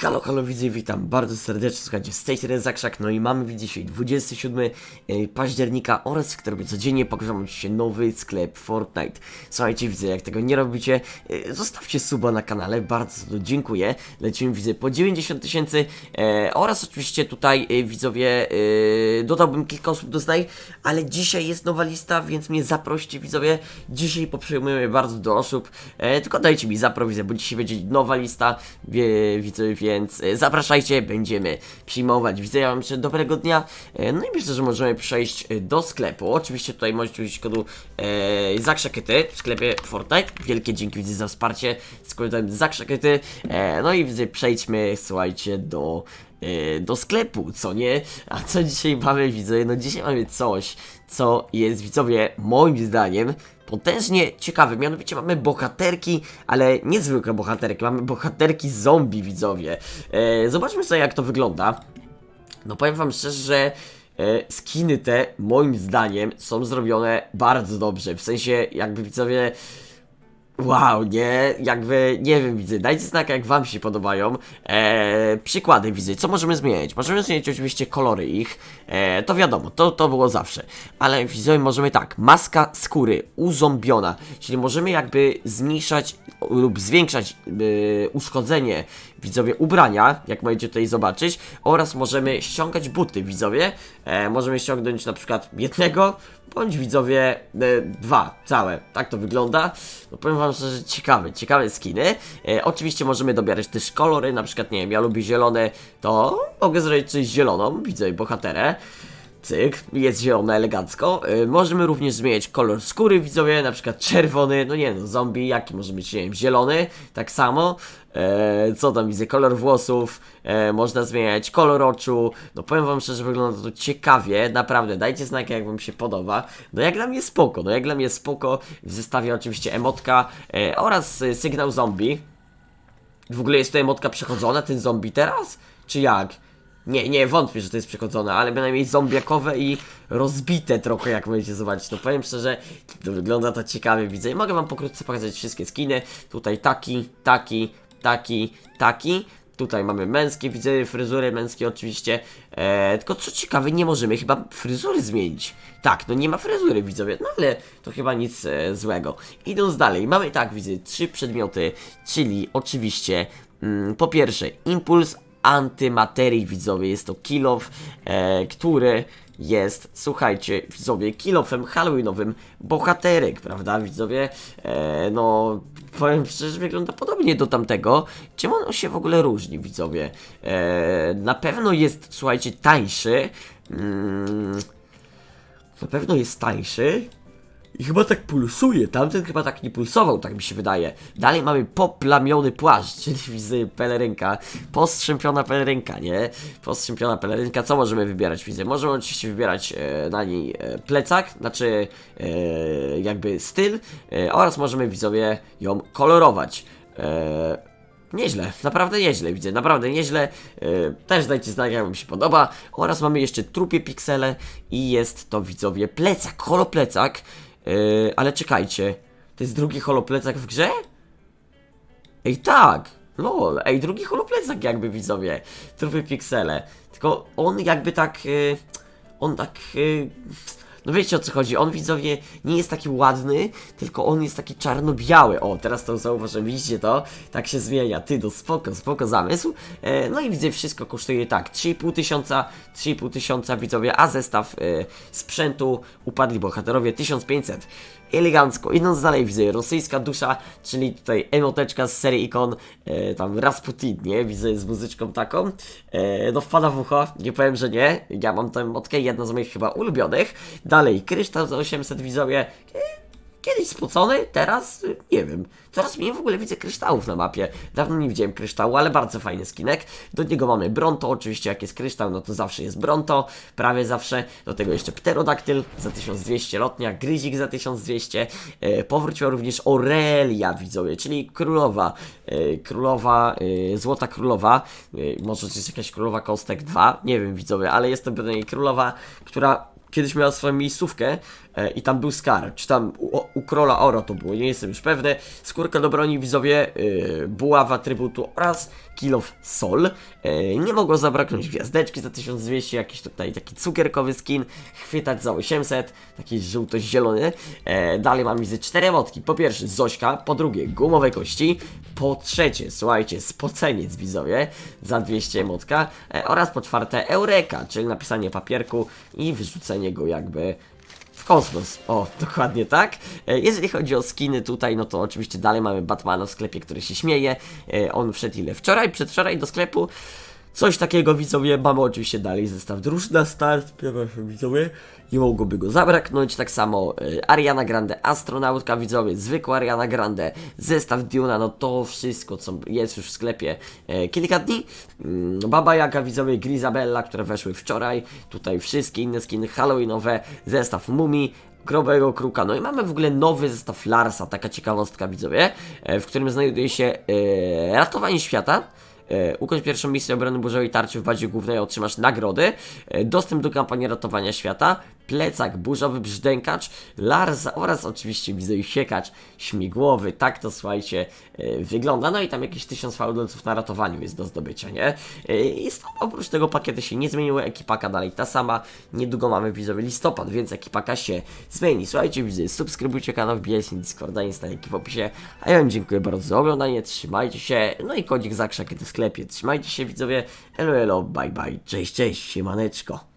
Halo, halo widzy, witam bardzo serdecznie, słuchajcie, z tej strony Zakrzak, no i mamy widzę dzisiaj 27 e, października oraz, który codziennie pokażę się nowy sklep Fortnite. Słuchajcie, widzę, jak tego nie robicie, e, zostawcie suba na kanale, bardzo dziękuję. Lecimy, widzę, po 90 tysięcy e, oraz oczywiście tutaj, widzowie, dodałbym kilka osób do znaj, ale dzisiaj jest nowa lista, więc mnie zaproście, widzowie. Dzisiaj potrzebujemy bardzo dużo osób, tylko dajcie mi zaprowizję, bo dzisiaj będzie nowa lista, wie, widzowie, więc e, zapraszajcie, będziemy przyjmować. Widzę, ja wam życzę dobrego dnia, e, no i myślę, że możemy przejść e, do sklepu. Oczywiście tutaj możecie użyć kodu e, Zakrzakety w sklepie Fortnite. Wielkie dzięki widzę za wsparcie z kodem Zakrzakety. E, no i widzę, przejdźmy, słuchajcie, do do sklepu, co nie? A co dzisiaj mamy, widzowie? No dzisiaj mamy coś, co jest, widzowie, moim zdaniem potężnie ciekawe. Mianowicie mamy bohaterki, ale niezwykłe bohaterki, mamy bohaterki zombie, widzowie. E, zobaczmy sobie, jak to wygląda. No powiem wam szczerze, że e, skiny te, moim zdaniem, są zrobione bardzo dobrze. W sensie, jakby widzowie... Wow, nie, jakby, nie wiem, widzę, dajcie znaka jak wam się podobają. Eee, przykłady widzę, co możemy zmienić? Możemy zmienić oczywiście kolory ich, eee, to wiadomo, to, to było zawsze. Ale widzowie, możemy tak, maska skóry, uzombiona, czyli możemy jakby zmniejszać lub zwiększać yy, uszkodzenie, widzowie, ubrania, jak możecie tutaj zobaczyć, oraz możemy ściągać buty, widzowie. E, możemy ściągnąć na przykład jednego, bądź widzowie e, dwa, całe. Tak to wygląda. No powiem wam szczerze, ciekawe, ciekawe skiny. E, oczywiście możemy dobierać też kolory, na przykład, nie wiem, ja lubię zielone, to mogę zrobić coś zieloną, widzę bohaterę. Cyk, jest zielone elegancko. Y, możemy również zmieniać kolor skóry, widzowie, na przykład czerwony, no nie no, zombie, jaki może być, nie wiem, zielony, tak samo. E, co tam widzę, kolor włosów, e, można zmieniać kolor oczu. No powiem wam szczerze, wygląda to ciekawie, naprawdę, dajcie znaki jak wam się podoba. No jak dla mnie spoko, no jak dla mnie spoko, w zestawie oczywiście emotka e, oraz sygnał zombie. W ogóle jest to emotka przechodzona, ten zombie teraz? Czy jak? Nie, nie, wątpię, że to jest przechodzone, ale bynajmniej zombiakowe i rozbite trochę, jak możecie zobaczyć. No powiem szczerze, to wygląda to ciekawie, widzę. I mogę wam pokrótce pokazać wszystkie skiny. Tutaj taki, taki, taki, taki. Tutaj mamy męskie, widzę fryzury męskie oczywiście. Eee, tylko co ciekawe, nie możemy chyba fryzury zmienić. Tak, no nie ma fryzury widzowie, no ale to chyba nic e, złego. Idąc dalej, mamy tak, widzę, trzy przedmioty, czyli oczywiście mm, po pierwsze impuls antymaterii widzowie, jest to kilof, e, który jest, słuchajcie, widzowie, kilofem halloweenowym bohaterek, prawda, widzowie? E, no, powiem szczerze, wygląda podobnie do tamtego. Czym on się w ogóle różni, widzowie? E, na pewno jest, słuchajcie, tańszy. Mm, na pewno jest tańszy. I chyba tak pulsuje, tamten chyba tak nie pulsował, tak mi się wydaje. Dalej mamy poplamiony płaszcz, czyli widzę pelerynka, postrzępiona pelerynka, nie? Postrzępiona pelerynka, co możemy wybierać, widzę? Możemy oczywiście wybierać e, na niej e, plecak, znaczy e, jakby styl e, oraz możemy widzowie ją kolorować. E, Nieźle, naprawdę nieźle widzę, naprawdę nieźle. Yy, też dajcie znać, jak wam się podoba. Oraz mamy jeszcze trupie piksele i jest to widzowie plecak, holoplecak. Yy, ale czekajcie, to jest drugi holoplecak w grze? Ej tak, lol, ej drugi holoplecak jakby widzowie, trupy piksele. Tylko on jakby tak, yy, on tak... Yy, no wiecie o co chodzi, on widzowie nie jest taki ładny, tylko on jest taki czarno-biały. O, teraz to zauważyłem, widzicie to? Tak się zmienia. Ty, no spoko, spoko zamysł. E, no i widzę, wszystko kosztuje tak, 3,5 tysiąca, 3,5 tysiąca widzowie, a zestaw e, sprzętu upadli bohaterowie 1500. Elegancko. Idąc dalej widzę, rosyjska dusza, czyli tutaj emoteczka z serii ikon, e, tam Rasputin, nie? Widzę z muzyczką taką. E, no wpada w ucho, nie powiem, że nie. Ja mam tę emotkę, jedna z moich chyba ulubionych. Dalej, kryształ za 800 widzowie. Kiedyś spocony, teraz nie wiem. Teraz mniej w ogóle widzę kryształów na mapie. Dawno nie widziałem kryształu, ale bardzo fajny skinek. Do niego mamy Bronto, oczywiście jak jest kryształ, no to zawsze jest Bronto, prawie zawsze. Do tego jeszcze Pterodaktyl za 1200, Lotnia, Gryzik za 1200. E, powróciła również Aurelia, widzowie, czyli królowa. E, królowa, e, złota królowa. E, może to jest jakaś królowa kostek 2, nie wiem widzowie, ale jest to bynajmniej królowa, która kiedyś miała swoją miejscówkę i tam był Scar, czy tam u, u Króla Oro to było, nie jestem już pewny. Skórka do broni widzowie, e, buława atrybutu oraz Kill of Soul. E, nie mogło zabraknąć gwiazdeczki za 1200, jakiś tutaj taki cukierkowy skin, chwytać za 800, taki żółto-zielony. E, dalej mam widzę cztery emotki. Po pierwsze Zośka, po drugie gumowe kości, po trzecie, słuchajcie, spoceniec widzowie za 200 emotka e, oraz po czwarte Eureka, czyli napisanie papierku i wyrzucenie go jakby kosmos. O, dokładnie tak. E, Jeżeli chodzi o skiny tutaj, no to oczywiście dalej mamy Batmana w sklepie, który się śmieje. E, On wszedł ile? Wczoraj, przedwczoraj do sklepu. Coś takiego widzowie, mamy oczywiście dalej zestaw drużyn na start, przepraszam widzowie, nie mogłoby go zabraknąć, tak samo e, Ariana Grande, astronautka widzowie, zwykła Ariana Grande, zestaw Duna, no to wszystko co jest już w sklepie e, kilka dni, Mm, Baba Jaga widzowie, Grizabella, które weszły wczoraj, tutaj wszystkie inne skiny halloweenowe, zestaw Mumii, Grobego Kruka. No i mamy w ogóle nowy zestaw Larsa, taka ciekawostka widzowie, e, w którym znajduje się ratowanie świata. E, ukończ pierwszą misję obrony burzowej tarczy w bazie głównej, otrzymasz nagrody, e, dostęp do kampanii ratowania świata, plecak, burzowy brzdękacz, Larsa oraz oczywiście widzę i siekacz śmigłowy. Tak to słuchajcie e, wygląda. No i tam jakieś tysiąc fałdolców na ratowaniu jest do zdobycia, nie? E, I stop, oprócz tego pakiety się nie zmieniły, ekipaka dalej ta sama. Niedługo mamy widzowie listopad, więc ekipaka się zmieni. Słuchajcie widzowie, subskrybujcie kanał, wbijajcie na Discorda, jest link w opisie. A ja wam dziękuję bardzo za oglądanie, trzymajcie się. No i kodzik zakrzak w sklepie. Trzymajcie się widzowie, elo elo, bye bye, cześć, cześć, siemaneczko.